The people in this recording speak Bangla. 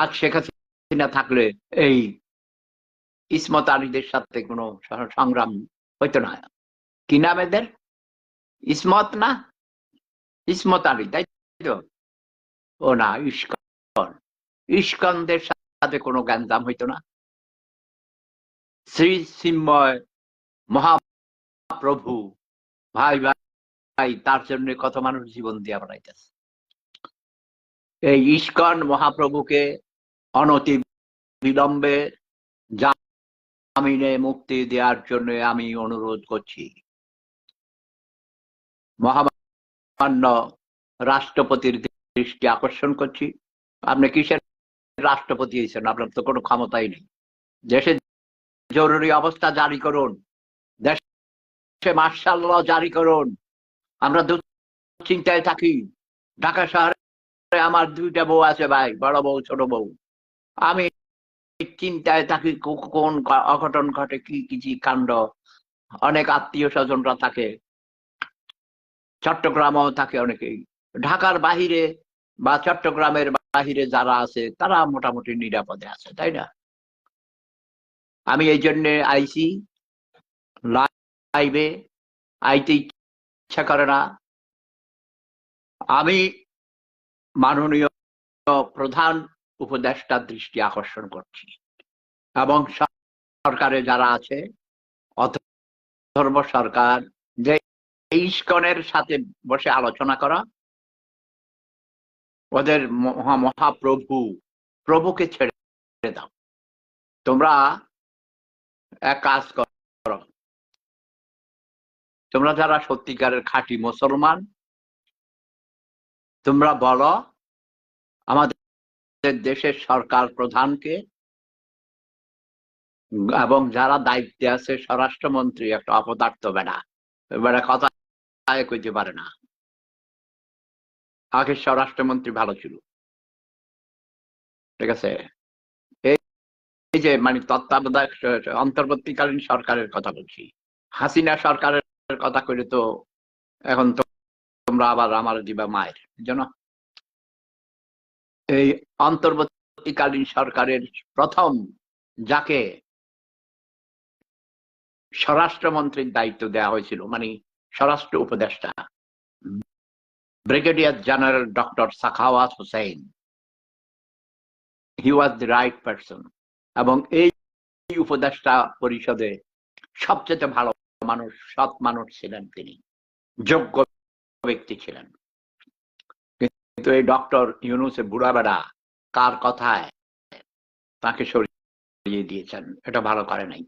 আজ শেখ হাসিনা থাকলে এই ইসমত আলীদের সাথে কোনো সংগ্রাম হইতো না। কি নাম এদের? ইসমত না? ইসমত আলী তাই তো? ও না, ইস্কন। ইস্কনদের সাথে কোনো জ্ঞানদাম হইতো না। শ্রী চিন্ময় মহাপ্রভু, ভাই ভাই, তার জন্য কত মানুষ জীবন দিয়া বানাইতেছে। এই ইস্কন মহাপ্রভুকে অনতি বিলম্বে জামিনে মুক্তি দেওয়ার জন্য আমি অনুরোধ করছি। মহামান্য রাষ্ট্রপতির দৃষ্টি আকর্ষণ করছি। আপনি কিসের রাষ্ট্রপতি হয়েছেন? আপনার তো কোনো ক্ষমতাই নেই। দেশে জরুরি অবস্থা জারি করুন। দেশে মার্শাল ল জারি করুন। আমরা চিন্তায় থাকি। ঢাকা শহরে আমার দুইটা বউ আছে ভাই, বড় বউ, ছোট বউ। আমি চিন্তায় থাকি কো- কোন অঘটন ঘটে, কি কিছু কাণ্ড। অনেক আত্মীয় স্বজনরা থাকে। চট্টগ্রামও থাকে অনেকেই। ঢাকার বাহিরে বা চট্টগ্রামের বাহিরে যারা আছে, তারা মোটামুটি নিরাপদে আছে, তাই না? আমি এই জন্য আইসি লাইভে আইতে ইচ্ছা করে না। আমি মাননীয় প্রধান উপদেষ্টার দৃষ্টি আকর্ষণ করছি। এবং সরকারে যারা আছে অথর্ব সরকার, যে ইস্কনের সাথে বসে আলোচনা করা, ওদের মহা মহাপ্রভু, প্রভুকে ছেড়ে দাও। তোমরা এক কাজ করো। তোমরা যারা সত্যিকারের খাঁটি মুসলমান, তোমরা বলো দেশের সরকার প্রধানকে এবং যারা দায়িত্বে আছে, স্বরাষ্ট্রমন্ত্রী একটা অপদার্থ বেড়া। বেড়া কথা কইতে পারে না। আগে স্বরাষ্ট্রমন্ত্রী ভালো ছিল। ঠিক আছে? এই যে মানে তত্ত্বাবধায়ক অন্তর্বর্তীকালীন সরকারের কথা বলছি। হাসিনা সরকারের কথা কইলে তো এখন তো তোমরা আবার আমার দিবা মায়ের। জানো? এই অন্তর্বর্তীকালীন সরকারের প্রথম, যাকে স্বরাষ্ট্রমন্ত্রীর দায়িত্ব দেওয়া হয়েছিল মানে স্বরাষ্ট্র উপদেষ্টা, brigadier general doctor Sakhawat Hussain he was the right person এবং এই উপদেষ্টা পরিষদে সবচেয়ে ভালো মানুষ, সৎ মানুষ ছিলেন তিনি, যোগ্য ব্যক্তি ছিলেন। কিন্তু এই ডক্টর ইউনুসে বুড়া বেড়া কার কথায় তাকে সরিয়ে দিয়েছেন? এটা ভালো করে নাই।